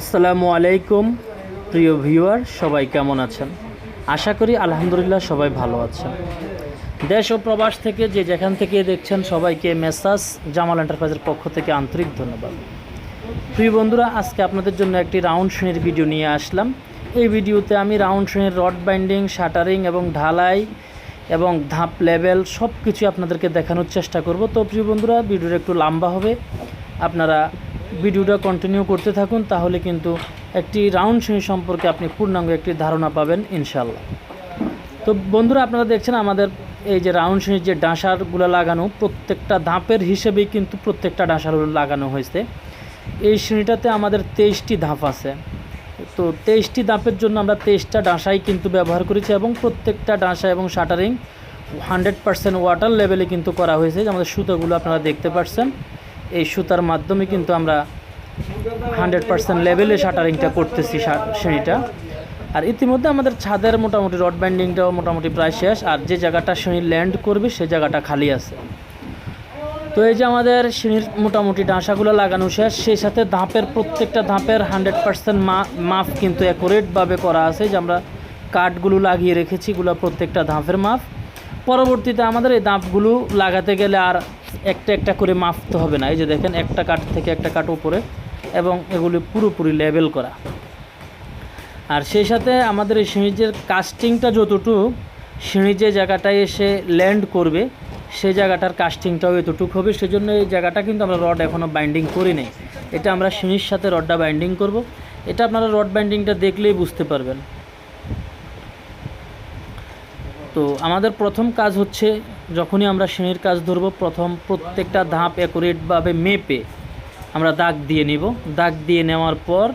আসসালামু আলাইকুম, প্রিয় ভিউয়ার, সবাই কেমন আছেন? আশা করি আলহামদুলিল্লাহ সবাই ভালো আছেন। দেশ ও প্রবাস থেকে যে যেখান থেকে দেখছেন, সবাইকে মেসাজ জামাল এন্টারপ্রাইজের পক্ষ থেকে আন্তরিক ধন্যবাদ। প্রিয় বন্ধুরা, আজকে আপনাদের জন্য একটি রাউন্ড শ্রেণির ভিডিও নিয়ে আসলাম। এই ভিডিওতে আমি রাউন্ড শ্রেণির রড বাইন্ডিং, শাটারিং এবং ঢালাই এবং ধাপ লেভেল সব কিছু আপনাদেরকে দেখানোর চেষ্টা করব। তো প্রিয় বন্ধুরা, ভিডিওটা একটু লম্বা হবে। আপনারা ভিডিওটা কন্টিনিউ করতে থাকুন, তাহলে কিন্তু একটি রাউন্ড শ্রেণি সম্পর্কে আপনি পূর্ণাঙ্গ একটি ধারণা পাবেন ইনশাল্লাহ তো বন্ধুরা, আপনারা দেখছেন আমাদের এই যে রাউন্ড শ্রেণির যে ডাঁসারগুলো লাগানো, প্রত্যেকটা ধাপের হিসেবেই কিন্তু প্রত্যেকটা ডাঁসারগুলো লাগানো হয়েছে। এই শ্রেণীটাতে আমাদের তেইশটি ধাপ আছে। তো তেইশটি ধাপের জন্য আমরা তেইশটা ডাঁসাই কিন্তু ব্যবহার করেছি এবং প্রত্যেকটা ডাঁসা এবং শাটারিং হান্ড্রেড পার্সেন্ট ওয়াটার লেভেলে কিন্তু করা হয়েছে। আমাদের সুতোগুলো আপনারা দেখতে পাচ্ছেন। এই সুতার মাধ্যমে কিন্তু আমরা হান্ড্রেড পার্সেন্ট লেভেলে শাটারিংটা করতেছি শা- সিঁড়িটা। আর ইতিমধ্যে আমাদের ছাদের মোটামুটি রড ব্যান্ডিংটাও মোটামুটি প্রায় শেষ, আর যে জায়গাটা সিঁড়ি ল্যান্ড করবে সেই জায়গাটা খালি আছে। তো এই যে আমাদের সিঁড়ির মোটামুটি ডাঁসাগুলো লাগানো শেষ, সেই সাথে ধাপের প্রত্যেকটা ধাপের হান্ড্রেড পার্সেন্ট মাপ কিন্তু অ্যাকুরেটভাবে করা আছে যে আমরা কাঠগুলো লাগিয়ে রেখেছি, এগুলো প্রত্যেকটা ধাপের মাপ পরবর্তীতে আমাদের এই ধাপগুলো লাগাতে গেলে আর একটা একটা করে মাপতে হবে না। এই যে দেখেন, একটা কাঠ থেকে একটা কাঠ উপরে এবং এগুলি পুরোপুরি লেভেল করা। আর সেই সাথে আমাদের এই সিঁড়িজের কাস্টিংটা যতটুকু সিঁড়ি যে জায়গাটায় এসে ল্যান্ড করবে, সেই জায়গাটার কাস্টিংটাও এতটুকু হবে। সেজন্য এই জায়গাটা কিন্তু আমরা রড এখনও বাইন্ডিং করি নাই। এটা আমরা সিঁড়ির সাথে রডটা বাইন্ডিং করব। এটা আপনারা রড বাইন্ডিংটা দেখলেই বুঝতে পারবেন। তো আমাদের প্রথম কাজ হচ্ছে যখনই আমরা সিঁড়ির কাজ ধরবো, প্রথম প্রত্যেকটা ধাপ অ্যাকুরেটভাবে মেপে আমরা দাগ দিয়ে নিব। দাগ দিয়ে নেওয়ার পর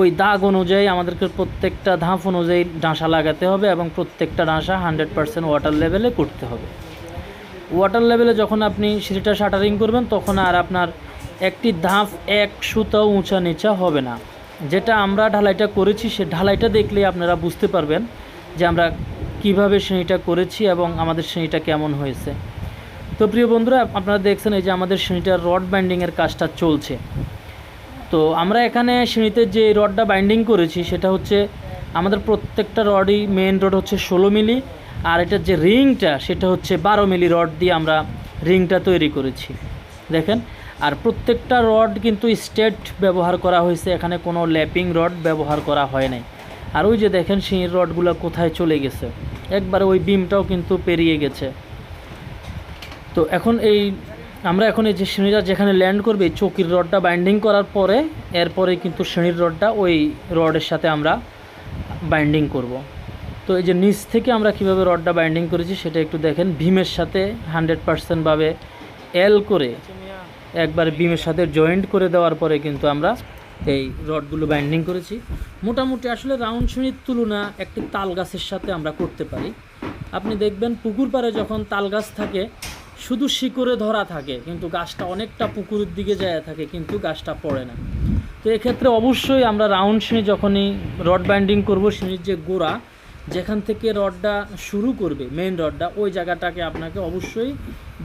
ওই দাগ অনুযায়ী আমাদেরকে প্রত্যেকটা ধাপ অনুযায়ী ডাঁসা লাগাতে হবে এবং প্রত্যেকটা ডাঁসা হান্ড্রেড পার্সেন্ট ওয়াটার লেভেলে করতে হবে। ওয়াটার লেভেলে যখন আপনি সিঁড়িটা শাটারিং করবেন, তখন আর আপনার একটি ধাপ এক সুতাও উঁচা নিচা হবে না। যেটা আমরা ঢালাইটা করেছি, সে ঢালাইটা দেখলেই আপনারা বুঝতে পারবেন যে আমরা কীভাবে শ্রেণীটা করেছি এবং আমাদের শ্রেণীটা কেমন হয়েছে। তো প্রিয় বন্ধুরা, আপনারা দেখছেন এই যে আমাদের শ্রেণীটার রড বাইন্ডিংয়ের কাজটা চলছে। তো আমরা এখানে শ্রেণীতে যে রডটা বাইন্ডিং করেছি, সেটা হচ্ছে আমাদের প্রত্যেকটা রডই মেন রড হচ্ছে ষোলো মিলি, আর এটার যে রিংটা, সেটা হচ্ছে বারো মিলি রড দিয়ে আমরা রিংটা তৈরি করেছি। দেখেন, আর প্রত্যেকটা রড কিন্তু স্টেট ব্যবহার করা হয়েছে, এখানে কোনো ল্যাপিং রড ব্যবহার করা হয় নাই। আর ওই যে দেখেন সেই রডগুলো কোথায় চলে গেছে। একবারে ওই বিমটাও কিন্তু পেরিয়ে গেছে। তো এখন এই, আমরা এখন এই যে শ্রেণীটা যেখানে ল্যান্ড করবে চকির রডটা বাইন্ডিং করার পরে, এরপরে কিন্তু শ্রেণির রডটা ওই রডের সাথে আমরা বাইন্ডিং করব। তো এই যে নিচ থেকে আমরা কীভাবে রডটা বাইন্ডিং করেছি সেটা একটু দেখেন। ভীমের সাথে হান্ড্রেড পার্সেন্টভাবে এল করে, একবার বিমের সাথে জয়েন্ট করে দেওয়ার পরে কিন্তু আমরা এই রডগুলো বাইন্ডিং করেছি। মোটামুটি আসলে রাউন্ড শ্রেণির তুলনা একটি তাল গাছের সাথে আমরা করতে পারি। আপনি দেখবেন পুকুর পাড়ে যখন তাল গাছ থাকে, শুধু শিকড়ে ধরা থাকে, কিন্তু গাছটা অনেকটা পুকুরের দিকে যায় থাকে, কিন্তু গাছটা পড়ে না। তো এক্ষেত্রে অবশ্যই আমরা রাউন্ড শ্রেণি যখনই রড বাইন্ডিং করব শ্রেণির যে গোড়া, যেখান থেকে রডটা শুরু করবে মেন রডটা ওই জায়গাটাকে আপনাকে অবশ্যই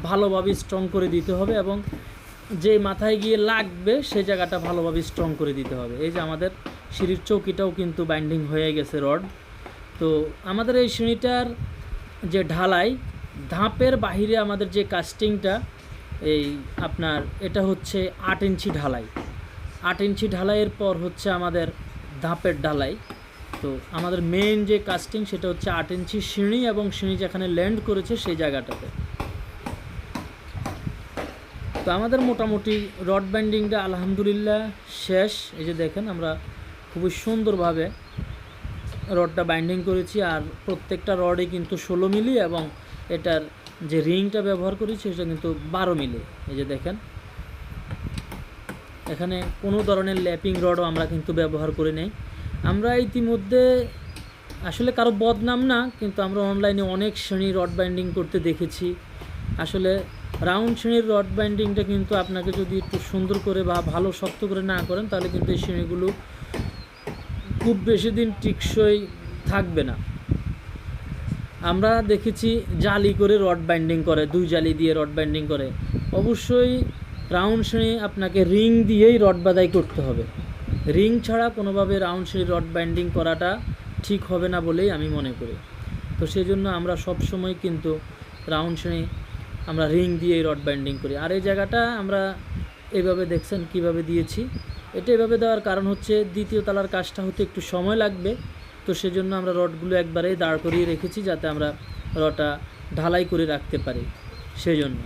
ভালোভাবে স্ট্রং করে দিতে হবে এবং যে মাথায় গিয়ে লাগবে সেই জায়গাটা ভালোভাবে স্ট্রং করে দিতে হবে। এই যে আমাদের সিঁড়ির চৌকিটাও কিন্তু বাইন্ডিং হয়ে গেছে রড তো আমাদের এই সিঁড়িটার যে ঢালাই, ধাপের বাহিরে আমাদের যে কাস্টিংটা এই আপনার এটা হচ্ছে আট ইঞ্চি ঢালাই। আট ইঞ্চি ঢালাইয়ের পর হচ্ছে আমাদের ধাপের ঢালাই। তো আমাদের মেন যে কাস্টিং সেটা হচ্ছে আট ইঞ্চি সিঁড়ি এবং সিঁড়ি যেখানে ল্যান্ড করেছে, সেই জায়গাটাতে। তো আমাদের মোটামুটি রড বাইন্ডিংটা আলহামদুলিল্লাহ শেষ। এই যে দেখেন, আমরা খুবই সুন্দরভাবে রডটা বাইন্ডিং করেছি আর প্রত্যেকটা রডই কিন্তু ষোলো মিলি এবং এটার যে রিংটা ব্যবহার করেছি সেটা কিন্তু বারো মিলি। এই যে দেখেন, এখানে কোনো ধরনের ল্যাপিং রডও আমরা কিন্তু ব্যবহার করে নেই। আমরা ইতিমধ্যে, আসলে কারও বদনাম না, কিন্তু আমরা অনলাইনে অনেক শ্রেণি রড বাইন্ডিং করতে দেখেছি। আসলে রাউন্ড শ্রেণির রড বাইন্ডিংটা কিন্তু আপনাকে যদি একটু সুন্দর করে বা ভালো শক্ত করে না করেন, তাহলে কিন্তু এই শ্রেণীগুলো খুব বেশি দিন টিকসই থাকবে না। আমরা দেখেছি জালি করে রড বাইন্ডিং করে, দুই জালি দিয়ে রড বাইন্ডিং করে। অবশ্যই রাউন্ড শ্রেণি আপনাকে রিং দিয়েই রড বাদাই করতে হবে। রিং ছাড়া কোনোভাবে রাউন্ড সিঁড়ি রড বাইন্ডিং করাটা ঠিক হবে না বলেই আমি মনে করি। তো সেই জন্য আমরা সবসময় কিন্তু রাউন্ড সিঁড়ি আমরা রিং দিয়ে রড বাইন্ডিং করি। আর এই জায়গাটা আমরা এভাবে দেখছেন কীভাবে দিয়েছি। এটা এভাবে দেওয়ার কারণ হচ্ছে দ্বিতীয় তলার কাজটা হতে একটু সময় লাগবে। তো সেজন্য আমরা রডগুলো একবারেই দাঁড় করিয়ে রেখেছি যাতে আমরা রটা ঢালাই করে রাখতে পারি। সেই জন্য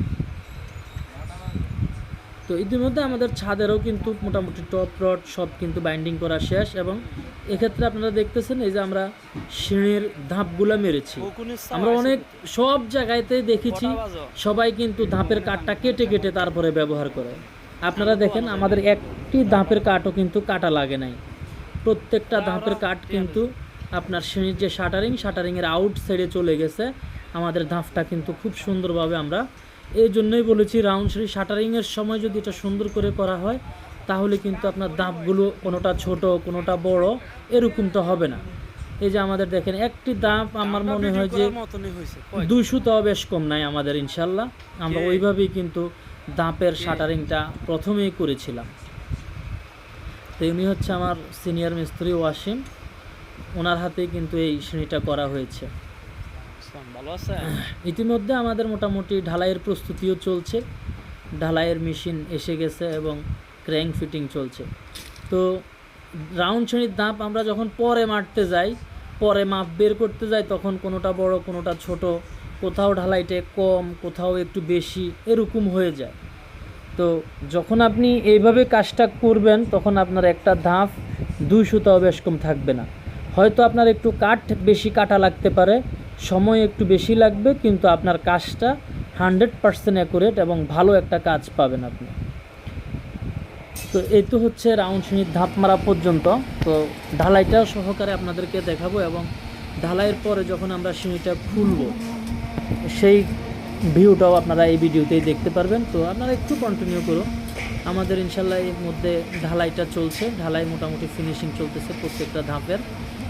তো ইতিমধ্যে আমাদের ছাদেরও কিন্তু মোটামুটি টপ রড সব কিন্তু বাইন্ডিং করা শেষ এবং এক্ষেত্রে আপনারা দেখতেছেন এই যে আমরা সিঁড়ির ধাপগুলো মেরেছি। আমরা অনেক সব জায়গাতেই দেখেছি সবাই কিন্তু ধাপের কাঠটা কেটে কেটে তারপরে ব্যবহার করে। আপনারা দেখেন আমাদের একটি ধাপের কাঠও কিন্তু কাটা লাগে নাই। প্রত্যেকটা ধাপের কাঠ কিন্তু আপনার সিঁড়ির যে শাটারিং শাটারিংয়ের আউট সাইডে চলে গেছে। আমাদের ধাপটা কিন্তু খুব সুন্দরভাবে আমরা এই জন্যই বলেছি রাউন্ড সিঁড়ি শাটারিংয়ের সময় যদি এটা সুন্দর করে করা হয় তাহলে কিন্তু আপনার দাঁতগুলো কোনোটা ছোট কোনোটা বড় এরকম তো হবে না। এই যে আমাদের দেখেন একটি দাঁত আমার মনে হয় যে দুইশোটাও বেশ কম নাই আমাদের ইনশাল্লাহ। আমরা ওইভাবেই কিন্তু দাঁপের শাটারিংটা প্রথমেই করেছিলাম। তো উনি হচ্ছে আমার সিনিয়র মিস্ত্রি ওয়াসিম ওনার হাতেই কিন্তু এই শ্রেণীটা করা হয়েছে। ভালো আছে ইতিমধ্যে আমাদের মোটামুটি ঢালাইয়ের প্রস্তুতিও চলছে। ঢালাইয়ের মেশিন এসে গেছে এবং ক্র্যাঙ্ক ফিটিং চলছে। তো রাউন্ড শ্রেণির দাঁপ আমরা যখন পরে মারতে যাই, পরে মাপ বের করতে যাই, তখন কোনোটা বড়, কোনোটা ছোট, কোথাও ঢালাইটে কম, কোথাও একটু বেশি, এরকম হয়ে যায়। তো যখন আপনি এইভাবে কাজটা করবেন, তখন আপনার একটা ধাপ দুই সুতাও বেশ কম থাকবে না। হয়তো আপনার একটু কাঠ বেশি কাটা লাগতে পারে সময় একটু বেশি লাগবে, কিন্তু আপনার কাজটা হান্ড্রেড পার্সেন্ট অ্যাকুরেট এবং ভালো একটা কাজ পাবেন আপনি। তো এই তো হচ্ছে রাউন্ড শ্রেণির ধাপ মারা পর্যন্ত। তো ঢালাইটাও সহকারে আপনাদেরকে দেখাবো এবং ঢালাইয়ের পরে যখন আমরা সিঁড়িটা খুলবো, সেই ভিউটাও আপনারা এই ভিডিওতেই দেখতে পারবেন। তো আপনারা একটু কন্টিনিউ করুন। আমাদের ইনশাল্লাহ এর মধ্যে ঢালাইটা চলছে, ঢালাই মোটামুটি ফিনিশিং চলতেছে প্রত্যেকটা ধাপের।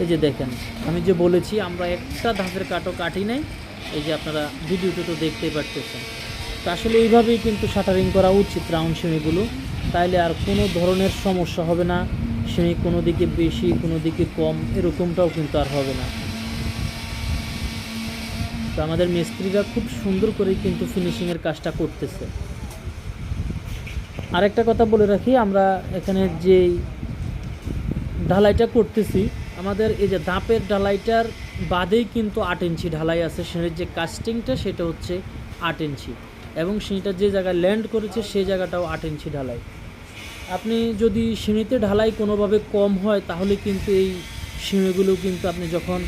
এই যে দেখেন, আমি যে বলেছি, আমরা একটা ধাপের কাটও কাটি নাই, এই যে আপনারা ভিডিওতে তো দেখতেই পারতেছেন। তো আসলে এইভাবেই কিন্তু শাটারিং করা উচিত রাউন্ড সিঁড়িগুলো। তাইলে আর কোনো ধরনের সমস্যা হবে না, সিঁড়ি কোনো দিকে বেশি, কোনো দিকে কম, এরকমটাও কিন্তু আর হবে না। তো আমাদের মিস্ত্রিরা খুব সুন্দর করে কিন্তু ফিনিশিংয়ের কাজটা করতেছে। আরেকটা কথা বলে রাখি, আমরা এখানে যেই ঢালাইটা করতেছি, আমাদের এই যে দাঁপের ঢালাইটার বাদেই কিন্তু আট ইঞ্চি ঢালাই আছে, সিঁড়ির যে কাস্টিংটা সেটা হচ্ছে আট ইঞ্চি এবং সিঁড়িটা যে জায়গায় ল্যান্ড করেছে সেই জায়গাটাও আট ইঞ্চি ঢালাই। আপনি যদি সিঁড়িতে ঢালাই কোনোভাবে কম হয়, তাহলে কিন্তু এই সিঁড়িগুলো কিন্তু আপনি যখন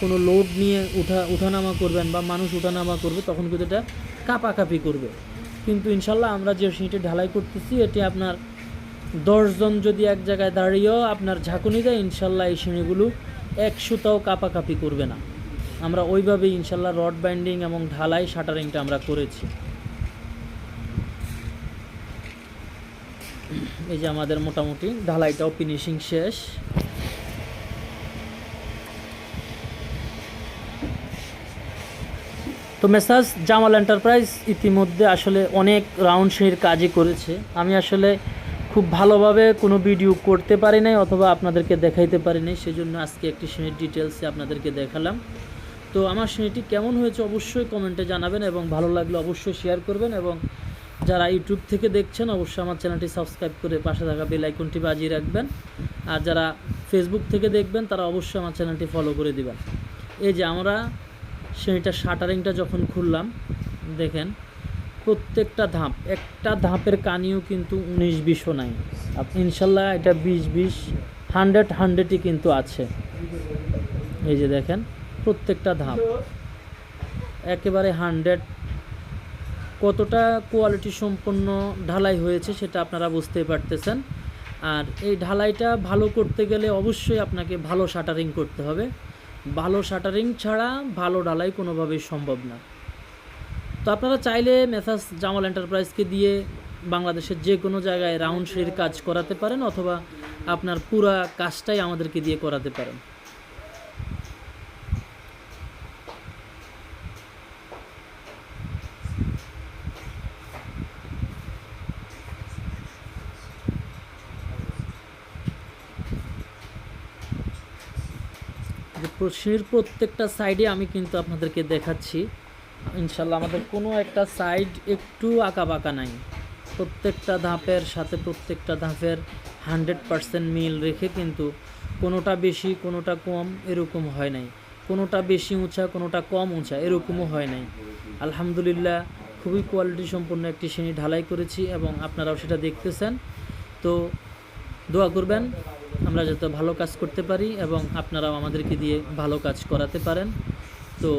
কোনো লোড নিয়ে উঠা, উঠানামা করবেন বা মানুষ উঠানামা করবে, তখন কিন্তু এটা কাপাকাপি করবে। কিন্তু ইনশাল্লাহ আমরা যে সিঁড়িটি ঢালাই করতেছি, এটি আপনার দশজন যদি এক জায়গায় দাঁড়িয়েও আপনার ঝাঁকুনি দেয়, ইনশাল্লাহ এই সিঁড়িগুলো এক সুতাও কাপাকাপি করবে না। আমরা ওইভাবেই ইনশাল্লাহ রড বাইন্ডিং এবং ঢালাই শাটারিংটা আমরা করেছি। এই যে আমাদের মোটামুটি ঢালাইটাও ফিনিশিং শেষ। তো মেসাজ জামাল এন্টারপ্রাইজ ইতিমধ্যে আসলে অনেক রাউন্ড সিঁড়ির কাজই করেছে। আমি আসলে খুব ভালোভাবে কোনো ভিডিও করতে পারি নাই অথবা আপনাদেরকে দেখাইতে পারি নাই, সেজন্য আজকে একটি সিঁড়ির ডিটেলসে আপনাদেরকে দেখালাম। তো আমার সিঁড়িটি কেমন হয়েছে অবশ্যই কমেন্টে জানাবেন এবং ভালো লাগলে অবশ্যই শেয়ার করবেন এবং যারা ইউটিউব থেকে দেখছেন অবশ্যই আমার চ্যানেলটি সাবস্ক্রাইব করে পাশে থাকা বেল আইকনটি বাজিয়ে রাখবেন। আর যারা ফেসবুক থেকে দেখবেন, তারা অবশ্যই আমার চ্যানেলটি ফলো করে দিবেন। এই যে আমরা সেইটা শাটারিংটা যখন খুললাম, দেখেন, প্রত্যেকটা ধাপ, একটা ধাপের কানিও কিন্তু উনিশ বিশও নাই। ইনশাল্লাহ এটা বিশ বিশ, হান্ড্রেড হান্ড্রেডই কিন্তু আছে। এই যে দেখেন, প্রত্যেকটা ধাপ। একেবারে হান্ড্রেড। কতটা কোয়ালিটি সম্পন্ন ঢালাই হয়েছে সেটা আপনারা বুঝতেই পারতেছেন। আর এই ঢালাইটা ভালো করতে গেলে অবশ্যই আপনাকে ভালো শাটারিং করতে হবে। ভালো শাটারিং ছাড়া ভালো ঢালাই কোনোভাবেই সম্ভব না। তো আপনারা চাইলে মেসাস জামাল এন্টারপ্রাইজকে দিয়ে বাংলাদেশের যে কোনো জায়গায় রাউন্ড শেড কাজ করাতে পারেন অথবা আপনার পুরা কাজটাই আমাদেরকে দিয়ে করাতে পারেন। যে সিঁড়ির প্রত্যেকটা সাইডে আমি কিন্তু আপনাদেরকে দেখাচ্ছি। ইনশাল্লাহ আমাদের কোনো একটা সাইড একটু আঁকা বাঁকা নাই। প্রত্যেকটা ধাপের সাথে প্রত্যেকটা ধাপের হান্ড্রেড পারসেন্ট মিল রেখে কিন্তু কোনোটা বেশি, কোনোটা কম এরকম হয় নাই। কোনোটা বেশি উঁচা, কোনোটা কম উঁচা এরকমও হয় নাই। আলহামদুলিল্লাহ খুবই কোয়ালিটি সম্পন্ন একটি শ্রেণি ঢালাই করেছি এবং আপনারাও সেটা দেখতেছেন। তো দোয়া করবেন। আমরা যাতে ভালো কাজ করতে পারি এবং আপনারাও আমাদেরকে দিয়ে ভালো কাজ করাতে পারেন। তো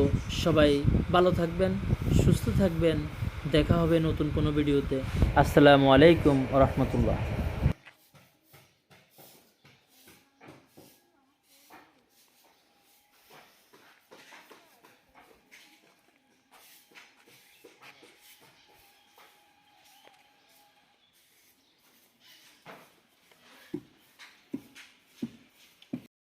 সবাই ভালো থাকবেন, সুস্থ থাকবেন। দেখা হবে নতুন কোনো ভিডিওতে। আসসালামু আলাইকুম রহমতুল্লাহ।